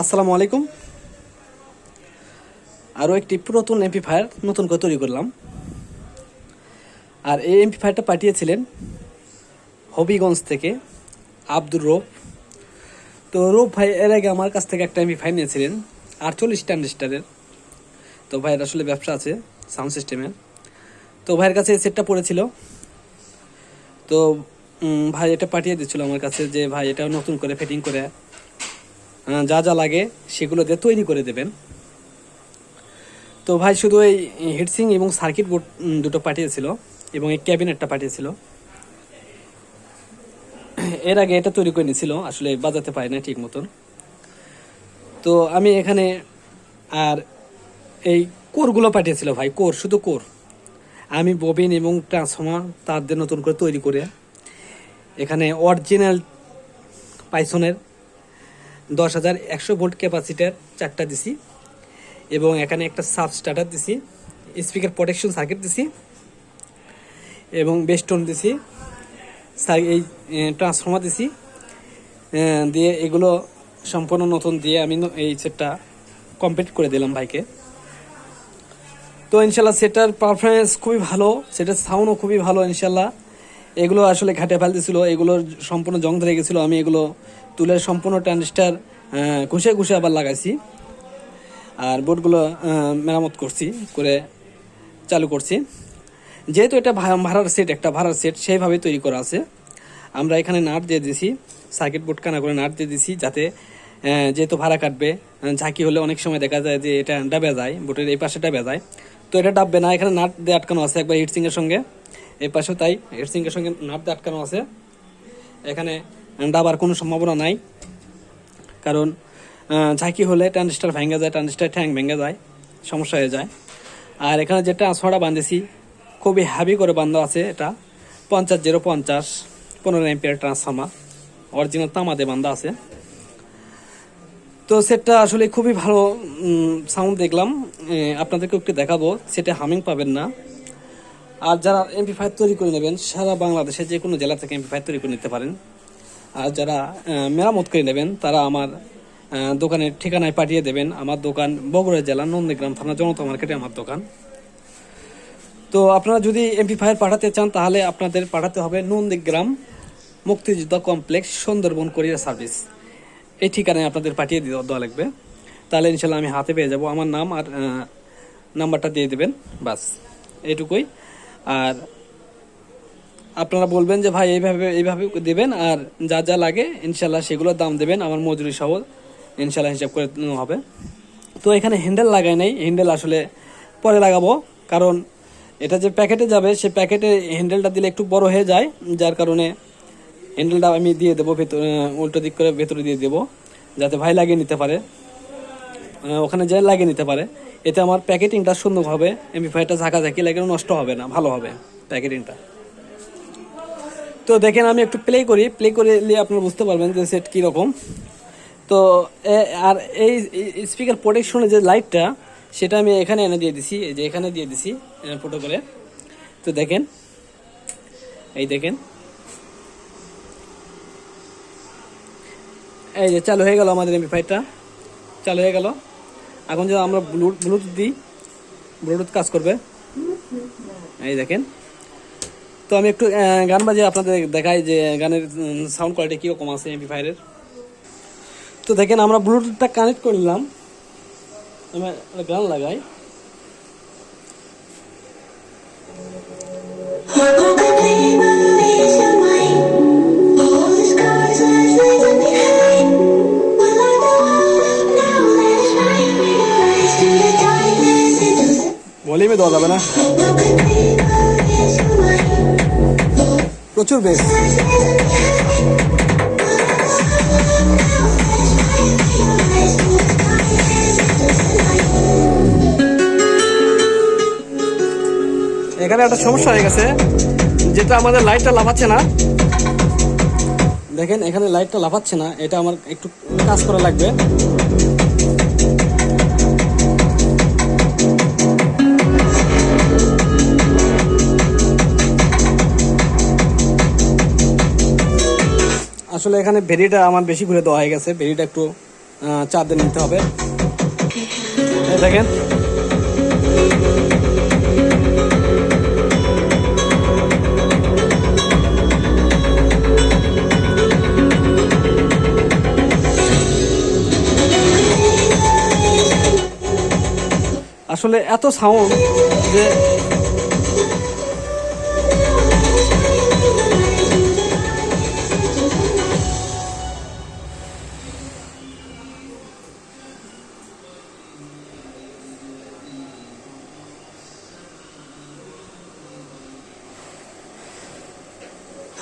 আসসালামু আলাইকুম। আরও একটি পুরাতন এমপিফায়ার নতুন করে তৈরি করলাম। আর এই এমপিফায়ারটা পাঠিয়েছিলেন হবিগঞ্জ থেকে আব্দুর রৌফ তো রৌফ ভাই, এর আগে আমার কাছ থেকে একটা এমপি এমপিফায়ার নিয়েছিলেন, আটচল্লিশ ট্রানজিস্টারের তো ভাইয়ের আসলে ব্যবসা আছে সাউন্ড সিস্টেমের তো ভাইয়ের কাছে এই সেটটা পড়েছিল। তো ভাই এটা পাঠিয়ে দিচ্ছিল আমার কাছে যে, ভাই, এটা নতুন করে ফিটিং করে যা যা লাগে সেগুলো দিয়ে তৈরি করে দেবেন। তো ভাই, শুধু এই হিটসিং এবং সার্কিট বোর্ড দুটো পাঠিয়েছিল এবং এই ক্যাবিনেটটা পাঠিয়েছিল। এর আগে এটা তৈরি করে নিয়েছিল, আসলে বাজাতে পারি না ঠিক মতন। তো আমি এখানে আর এই কোরগুলো পাঠিয়েছিল ভাই, কোর, শুধু কোর। আমি ববিন এবং ট্রান্সফর্মার তার দিয়ে নতুন করে তৈরি করে, এখানে অরিজিনাল পাইসনের দশ হাজার একশো ভোল্ট ক্যাপাসিটার চারটা দিছি এবং এখানে একটা সাব স্টার্টার দিছি, স্পিকার প্রোটেকশন সার্কিট দিছি এবং বেস্টন দিছি এই ট্রান্সফর্মার দিছি দিয়ে এগুলো সম্পূর্ণ নতুন দিয়ে আমি এই সেটটা কমপ্লিট করে দিলাম ভাইকে। তো ইনশাল্লাহ সেটার পারফরমেন্স খুবই ভালো, সেটার সাউন্ডও খুবই ভালো ইনশাল্লাহ। এগুলো আসলে ঘাটে ফেলতেছিল, এগুলোর সম্পূর্ণ জং ধরে গেছিল, আমি এগুলো তুলে সম্পূর্ণ ট্রানজিস্টার ঘুষে ঘুষে আবার লাগাইছি। আর বোর্ডগুলো মেরামত করছি, করে চালু করছি। যেহেতু এটা ভাড়ার সেট একটা ভাড়ার সেট সেইভাবে তৈরি করা আছে। আমরা এখানে নাট দিয়ে দিছি সার্কিট বোর্ড কানা করে নাট দিয়ে দিছি, যাতে যেহেতু ভাড়া কাটবে ঝাঁকি হলে অনেক সময় দেখা যায় যে এটা ডাবে যায়, বোটের এই পাশে ডাবে যায়। তো এটা ডাববে না, এখানে নাট দিয়ে আটকানো আছে একবার হিটসিং এর সঙ্গে। এই পাশেও তাই হিটসিং এর সঙ্গে নাট দিয়ে আটকানো আছে। এখানে ডাবার কোনো সম্ভাবনা নাই। কারণ ঝাঁকি হলে ট্রানজিস্টার ভেঙে যায়, ট্রানজিস্টার ঠ্যাং ভেঙে যায়, সমস্যা হয়ে যায়। আর এখানে যে ট্রান্সফারটা বাঁধেছি খুবই হ্যাভি করে বান্ধা আছে এটা। পঞ্চাশ জিরো পঞ্চাশ, পনেরো এমপিয়ার ট্রান্সফার্মার অরিজিনাল তামাদে বান্ধা আছে। তো সেটটা আসলে খুবই ভালো সাউন্ড দেখলাম। আপনাদেরকে একটু দেখাবো, সেটা হামিং পাবেন না। আর যারা এমপি ফাইভ তৈরি করে নেবেন, সারা বাংলাদেশে যে কোনো জেলা থেকে এমপি ফাইভ তৈরি করে নিতে পারেন। আর যারা মেরামত করে নেবেন, তারা আমার দোকানের ঠিকানায় পাঠিয়ে দেবেন। আমার দোকান বগুড়া জেলা নন্দীগ্রাম থানা জনতা মার্কেটে আমার দোকান। তো আপনারা যদি এমপি ফাইভ পাঠাতে চান, তাহলে আপনাদের পাঠাতে হবে নন্দীগ্রাম মুক্তিযোদ্ধা কমপ্লেক্স সুন্দরবন কোরিয়ার সার্ভিস। এই ঠিকানায় আপনাদের পাঠিয়ে দেওয়া লাগবে। তাহলে ইনশাল্লাহ আমি হাতে পেয়ে যাব। আমার নাম আর নাম্বারটা দিয়ে দেবেন। বাস এটুকুই আর আপনারা বলবেন যে, ভাই, এইভাবে এইভাবে দেবেন আর যা যা লাগে, ইনশাল্লাহ সেগুলোর দাম দেবেন। আমার মজুরি সহ ইনশাল্লাহ হিসাব করে হবে। তো এখানে হ্যান্ডেল লাগাই নাই। হ্যান্ডেল আসলে পরে লাগাবো। কারণ এটা যে প্যাকেটে যাবে, সে প্যাকেটে হ্যান্ডেলটা দিলে একটু বড় হয়ে যায়। যার কারণে হ্যান্ডেলটা আমি দিয়ে দেবো, ভেতর উল্টো দিক করে ভেতরে দিয়ে দেবো, যাতে ভাই লাগিয়ে নিতে পারে। ওখানে যে লাগিয়ে নিতে পারে, এতে আমার প্যাকেটিংটা সুন্দর হবে এমপি ফাইভটা ঝাঁকা ঝাঁকি লাগে নষ্ট হবে না, ভালো হবে প্যাকেটিংটা। তো দেখেন, আমি একটু প্লে করি। প্লে করে নিয়ে আপনারা বুঝতে পারবেন যে সেট কীরকম। তো আর এই স্পিকার প্রোটেকশনের যে লাইটটা সেটা আমি এখানে এনে দিয়ে দিছি। যে এখানে দিয়ে দিছি ফটো করে। তো দেখেন, এই দেখেন। এই যে চালু হয়ে গেল আমাদের এমপি চালু হয়ে গেল। এখন যদি আমরা ব্লু- ব্লুটুথ দিই ব্লুটুথ কাজ করবে। এই দেখেন। তো আমি একটু গান বাজিয়ে আপনাদের দেখাই যে গানের সাউন্ড কোয়ালিটি কীরকম আছে এমপি ফাইভের তো দেখেন আমরা ব্লুটুথটা কানেক্ট করে নিলাম। আমি গান লাগাই। ভলিউমে দেওয়া যাবে না। প্রচুর বেশ। এখানে একটা সমস্যা হয়ে গেছে, যেটা আমাদের লাইটটা লাফাচ্ছে না। দেখেন, এখানে লাইটটা লাফাচ্ছে না, এটা আমার একটু কাজ করা লাগবে। আসলে এখানে ভেরিটা আমার বেশি ঘুরে দেওয়া হয়ে গেছে। ভেরিটা একটু চার দিন নিতে হবে। দেখেন। আসলে এত সাউন্ড যে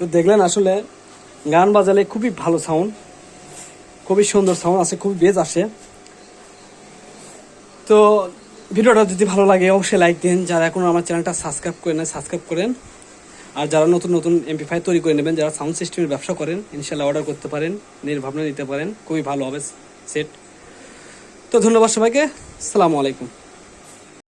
তো দেখলেন আসলে গান বাজালে খুবই ভালো সাউন্ড খুবই সুন্দর সাউন্ড আছে, খুবই বেজ আসে। তো ভিডিওটা যদি ভালো লাগে অবশ্যই লাইক দিন, যারা এখনও আমার চ্যানেলটা সাবস্ক্রাইব করে নেন সাবস্ক্রাইব করেন। আর যারা নতুন নতুন এমপি ফাইভ তৈরি করে নেবেন, যারা সাউন্ড সিস্টেমের ব্যবসা করেন, ইনশাল্লাহ অর্ডার করতে পারেন, নির্ভাবনা নিতে পারেন, খুবই ভালো হবে সেট তো ধন্যবাদ সবাইকে সালামু আলাইকুম।